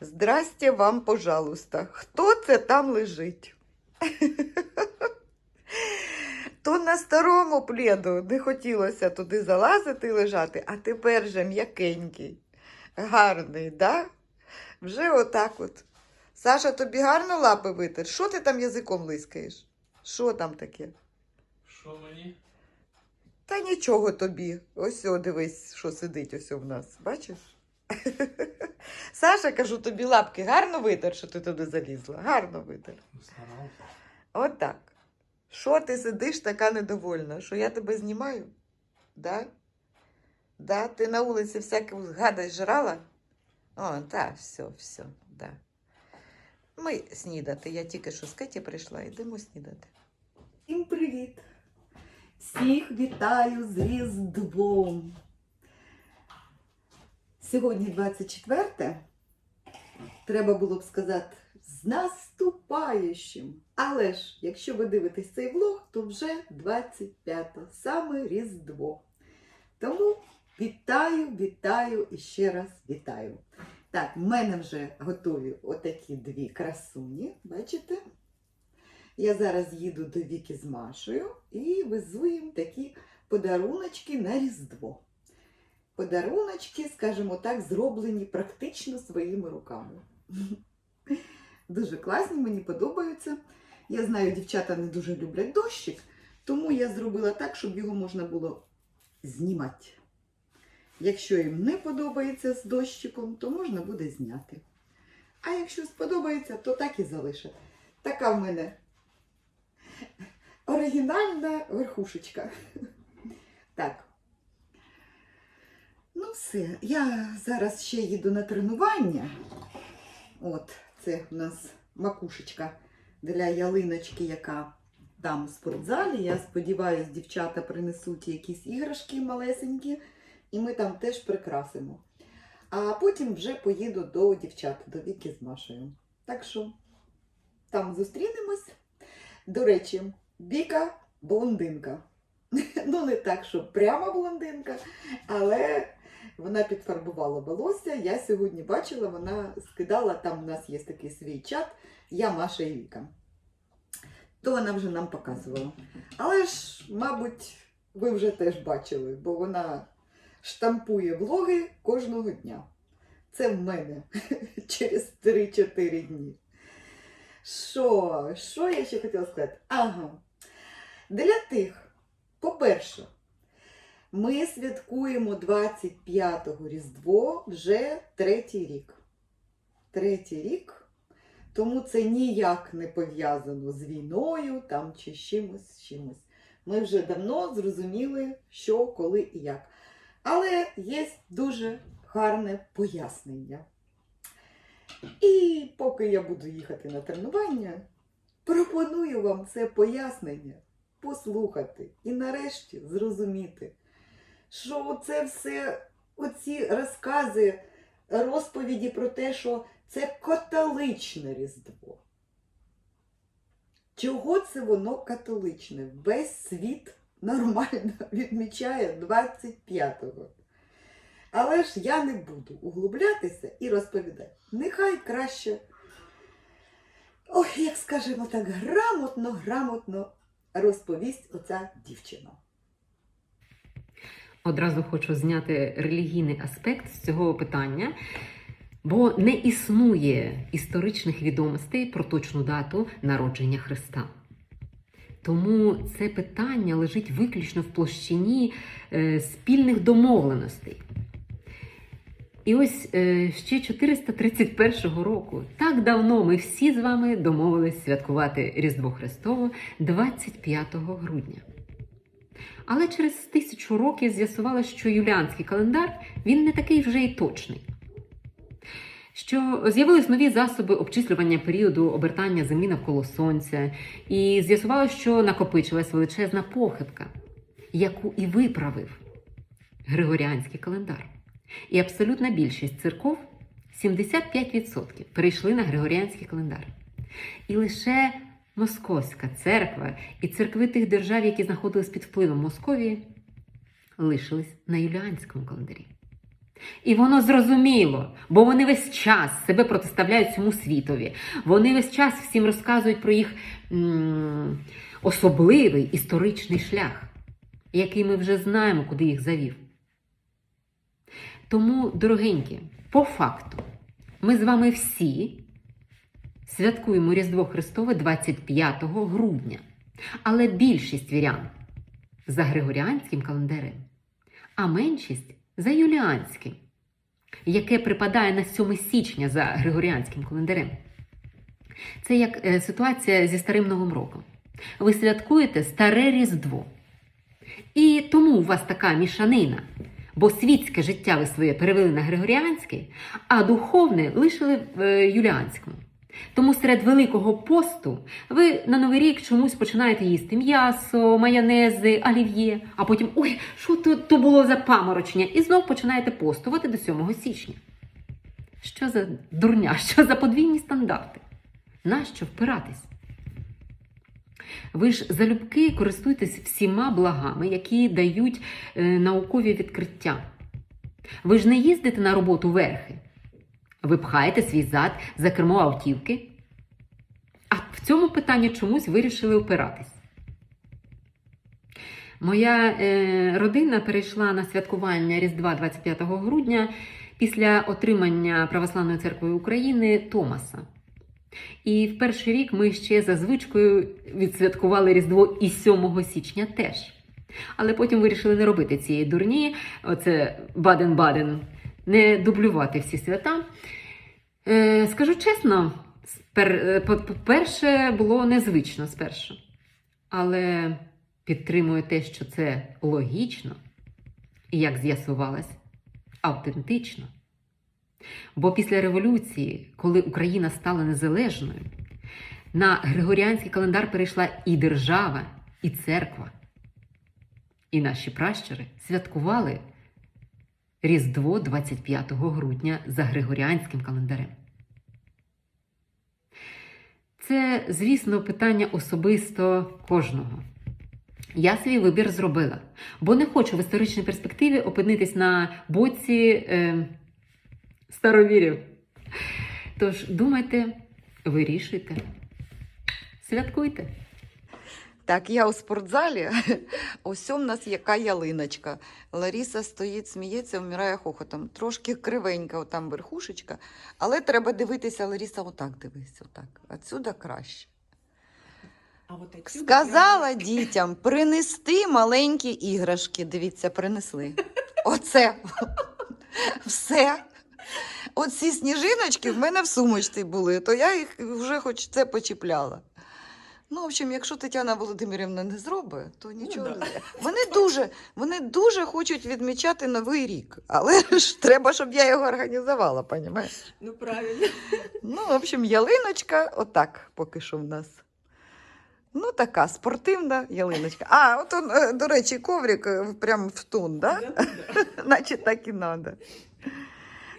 Здрасте вам, пожалуйста. Хто це там лежить? То на старому пледу не хотілося туди залазити і лежати, а тепер же м'якенький, гарний, да? Вже отак от. Саша, тобі гарно лапи витер? Що ти там язиком лискаєш? Що там таке? Що мені? Та нічого тобі. Ось о, дивись, що сидить ось в нас. Бачиш? Саша, кажу, тобі лапки гарно витер, що ти туди залізла. Гарно витер. Старався. Отак. Що ти сидиш така недовольна? Що я тебе знімаю? Да? Да? Ти на вулиці всяку гадость жрала? О, так, все, все, да. Ми снідати. Я тільки що з Кеті прийшла, йдемо снідати. Всім привіт! Всіх вітаю з Різдвом! Сьогодні 24. Треба було б сказати з наступаючим. Але ж, якщо ви дивитесь цей влог, то вже 25, саме Різдво. Тому вітаю, вітаю і ще раз вітаю. Так, в мене вже готові отакі дві красуні, бачите? Я зараз їду до Віки з Машею і везу їм такі подаруночки на Різдво. Подаруночки, скажімо так, зроблені практично своїми руками. Дуже класні, мені подобаються. Я знаю, дівчата не дуже люблять дощик, тому я зробила так, щоб його можна було знімати. Якщо їм не подобається з дощиком, то можна буде зняти. А якщо сподобається, то так і залишить. Така в мене оригінальна верхушечка. Так. Ну, все. Я зараз ще їду на тренування. От, це у нас макушечка для ялиночки, яка там в спортзалі. Я сподіваюся, дівчата принесуть якісь іграшки малесенькі, і ми там теж прикрасимо. А потім вже поїду до дівчат, до Віки з Машею. Так що там зустрінемось. До речі, Віка блондинка. Ну, не так, що прямо блондинка, але вона підфарбувала волосся. Я сьогодні бачила, вона скидала, там у нас є такий свій чат, я Маша і Віка. То вона вже нам показувала. Але ж, мабуть, ви вже теж бачили, бо вона штампує влоги кожного дня. Це в мене через 3-4 дні. Що? Що я ще хотіла сказати? Ага. Для тих, по-перше, ми святкуємо 25-го Різдво вже третій рік. Третій рік. Тому це ніяк не пов'язано з війною там чи з чимось, з чимось. Ми вже давно зрозуміли, що, коли і як. Але є дуже гарне пояснення. І поки я буду їхати на тренування, пропоную вам це пояснення послухати і нарешті зрозуміти, що це все, оці розкази, розповіді про те, що це католичне Різдво. Чого це воно католичне? Весь світ нормально відмічає 25-го. Але ж я не буду углублятися і розповідати. Нехай краще, ой, як скажемо так, грамотно, грамотно розповість оця дівчина. Одразу хочу зняти релігійний аспект з цього питання, бо не існує історичних відомостей про точну дату народження Христа. Тому це питання лежить виключно в площині е, спільних домовленостей. І ось е, ще 431 року, так давно ми всі з вами домовились святкувати Різдво Христове 25 грудня. Але через тисячу років з'ясувалося, що юліанський календар він не такий вже й точний. Що з'явились нові засоби обчислювання періоду обертання землі навколо сонця, і з'ясувалося, що накопичилась величезна похибка, яку і виправив Григоріанський календар. І абсолютна більшість церков 75% перейшли на Григоріанський календар. І лише Московська церква і церкви тих держав, які знаходились під впливом Московії, лишились на юліанському календарі. І воно зрозуміло, бо вони весь час себе протиставляють цьому світові. Вони весь час всім розказують про їх м- особливий історичний шлях, який ми вже знаємо, куди їх завів. Тому, дорогенькі, по факту, ми з вами всі святкуємо Різдво Христове 25 грудня, але більшість вірян за Григоріанським календарем, а меншість за юліанським, яке припадає на 7 січня за Григоріанським календарем. Це як е, ситуація зі Старим Новим роком. Ви святкуєте старе Різдво. І тому у вас така мішанина, бо світське життя ви своє перевели на Григоріанське, а духовне лишили в е, Юліанському. Тому серед Великого посту ви на Новий рік чомусь починаєте їсти м'ясо, майонези, олів'є, а потім ой, що то, то було за паморочення, і знов починаєте постувати до 7 січня. Що за дурня, що за подвійні стандарти? Нащо впиратись? Ви ж залюбки користуєтесь всіма благами, які дають е, наукові відкриття. Ви ж не їздите на роботу верхи. Ви пхаєте свій зад за кермо автівки. А в цьому питанні чомусь вирішили опиратись. Моя е, родина перейшла на святкування Різдва 25 грудня після отримання Православної церкви України Томаса. І в перший рік ми ще за звичкою відсвяткували Різдво і 7 січня теж. Але потім вирішили не робити цієї дурні, оце Баден-Баден, не дублювати всі свята. Е, скажу чесно, е, по-перше, було незвично спершу. Але підтримую те, що це логічно і, як з'ясувалось, автентично. Бо після революції, коли Україна стала незалежною, на Григоріанський календар перейшла і держава, і церква. І наші пращури святкували Різдво 25 грудня за Григоріанським календарем. Це, звісно, питання особисто кожного. Я свій вибір зробила, бо не хочу в історичній перспективі опинитись на боці е, старовірів. Тож думайте, вирішуйте, святкуйте. Так, я у спортзалі. Ось у нас яка ялиночка. Ларіса стоїть, сміється, вмирає хохотом. Трошки кривенька там верхушечка, але треба дивитися, Ларіса, отак дивись, отак. Отсюда краще. А вот отсюда Сказала дітям принести маленькі іграшки. Дивіться, принесли. Оце. Все. Оці сніжиночки в мене в сумочці були, то я їх вже хоч це почіпляла. Ну, в общем, якщо Тетяна Володимирівна не зробить, то нічого да. не. Вони дуже, вони дуже хочуть відмічати Новий рік, але ж треба, щоб я його організувала, понімаєш? Ну правильно. Ну, в общем, ялиночка, отак поки що в нас. Ну, така спортивна ялиночка. А, от он, е, до речі, коврик е, прям в тон, да? Значить, так і треба.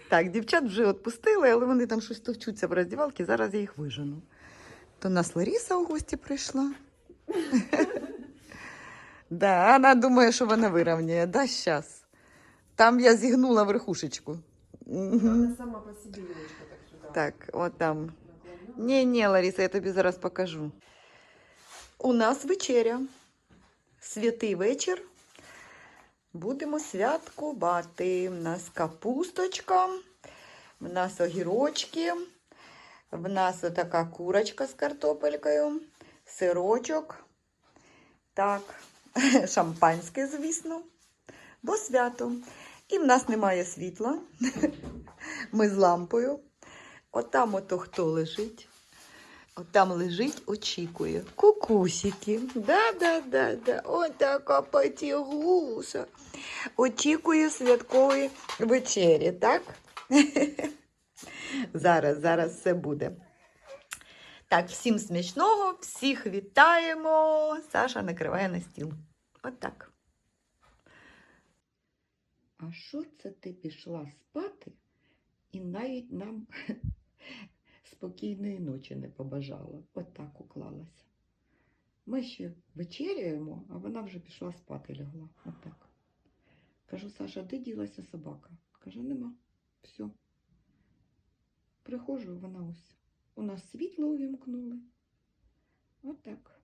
Так, дівчат вже відпустили, але вони там щось товчуться в роздівалці, зараз я їх вижену. То у нас Ларіса у гості прийшла. Да, вона думає, що вона вирівняє. Да, щас. Там я зігнула верхушечку. Мгм. Она сама по себе немножко так сюда. Так, от там. Ні, ні, Лариса, я тобі зараз покажу. У нас вечеря. Святий вечір. Будемо святкувати. У нас капусточка, в нас огірочки, в нас така курочка з картопелькою, сирочок. Так, шампанське, звісно, бо свято. І в нас немає світла. Ми з лампою. Отам ото хто лежить. Отам лежить, очікує. Кукусики. Да, да, да, да. Отака потягуса. Очікує святкової вечері, так? зараз, зараз все буде. Так, всім смачного, всіх вітаємо. Саша накриває на стіл. Отак. А що це ти пішла спати і навіть нам спокійної ночі не побажала. Отак уклалася. Ми ще вечеряємо, а вона вже пішла спати лягла. Отак. Кажу, Саша, де ділася собака? Каже, нема. Все. Прихожу, вона ось. У нас світло увімкнули. Отак.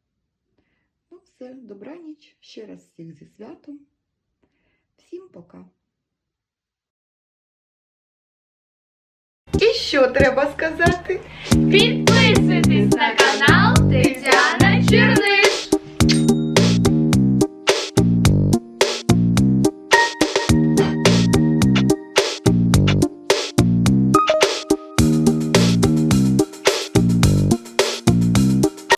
Ну, все, добраніч. Ще раз всіх зі святом. Всім пока. І що треба сказати? Підписуйтесь на канал Тетяна Черний.